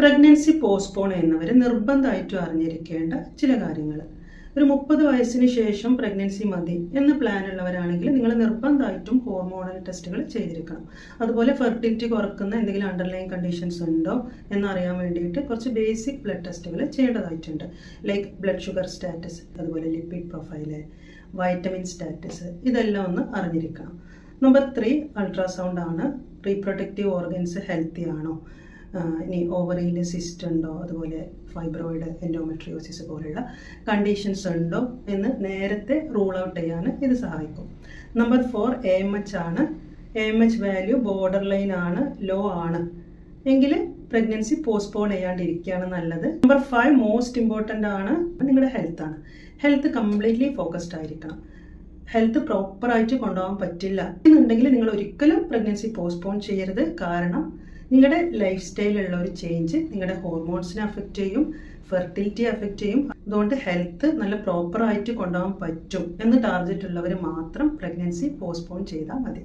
Pregnancy postpone ചെയ്യുന്നവർ നിർബന്ധമായിട്ടും അറിഞ്ഞിരിക്കേണ്ട ചില കാര്യങ്ങൾ ഒരു മുപ്പത് വയസ്സിന് ശേഷം പ്രഗ്നൻസി മതി എന്ന് പ്ലാൻ ഉള്ളവരാണെങ്കിൽ നിങ്ങൾ നിർബന്ധമായിട്ടും ഹോർമോണൽ ടെസ്റ്റുകൾ ചെയ്തിരിക്കണം. അതുപോലെ ഫെർട്ടിലിറ്റി കുറക്കുന്ന എന്തെങ്കിലും അണ്ടർലൈൻ കണ്ടീഷൻസ് ഉണ്ടോ എന്നറിയാൻ വേണ്ടിയിട്ട് കുറച്ച് ബേസിക് ബ്ലഡ് ടെസ്റ്റുകൾ ചെയ്യേണ്ടതായിട്ടുണ്ട്. ലൈക്ക് ബ്ലഡ് ഷുഗർ സ്റ്റാറ്റസ് അതുപോലെ ലിപ്പിഡ് പ്രൊഫൈൽ വൈറ്റമിൻ സ്റ്റാറ്റസ് ഇതെല്ലാം ഒന്ന് അറിഞ്ഞിരിക്കണം. നമ്പർ ത്രീ അൾട്രാസൗണ്ട് ആണ്. റീപ്രൊഡക്റ്റീവ് ഓർഗൻസ് ഹെൽത്തി ആണോ? ഇനി ഓവറിയിൽ സിസ്റ്റ് ഉണ്ടോ അതുപോലെ ഫൈബ്രോയിഡ് എൻഡോമെട്രിയോസിസ് പോലുള്ള കണ്ടീഷൻസ് ഉണ്ടോ എന്ന് നേരത്തെ റൂൾ ഔട്ട് ചെയ്യാൻ ഇത് സഹായിക്കും. Number four A M H ആണ്. A M H value border line ആണ് ലോ ആണ്. എങ്കിൽ പ്രഗ്നൻസി പോസ്റ്റ്പോൺ ചെയ്യാണ്ടിരിക്കുകയാണ് നല്ലത്. നമ്പർ ഫൈവ് മോസ്റ്റ് ഇമ്പോർട്ടന്റ് ആണ് നിങ്ങളുടെ ഹെൽത്ത് ആണ്. ഹെൽത്ത് കംപ്ലീറ്റ്ലി ഫോക്കസ്ഡ് ആയിരിക്കണം. ഹെൽത്ത് പ്രോപ്പറായിട്ട് കൊണ്ടുപോകാൻ പറ്റില്ല. എന്നുണ്ടെങ്കിൽ നിങ്ങൾ ഒരിക്കലും പ്രഗ്നൻസി പോസ്റ്റ്പോൺ ചെയ്യരുത്. കാരണം നിങ്ങളുടെ ലൈഫ് സ്റ്റൈലുള്ള ഒരു ചേഞ്ച് നിങ്ങളുടെ ഹോർമോൺസിനെ അഫക്റ്റ് ചെയ്യും ഫെർട്ടിലിറ്റി അഫക്റ്റ് ചെയ്യും. അതുകൊണ്ട് ഹെൽത്ത് നല്ല പ്രോപ്പറായിട്ട് കൊണ്ടുപോകാൻ പറ്റും എന്ന് ടാർഗറ്റ് ഉള്ളവർ മാത്രം പ്രഗ്നൻസി പോസ്റ്റ്പോൺ ചെയ്താൽ മതി.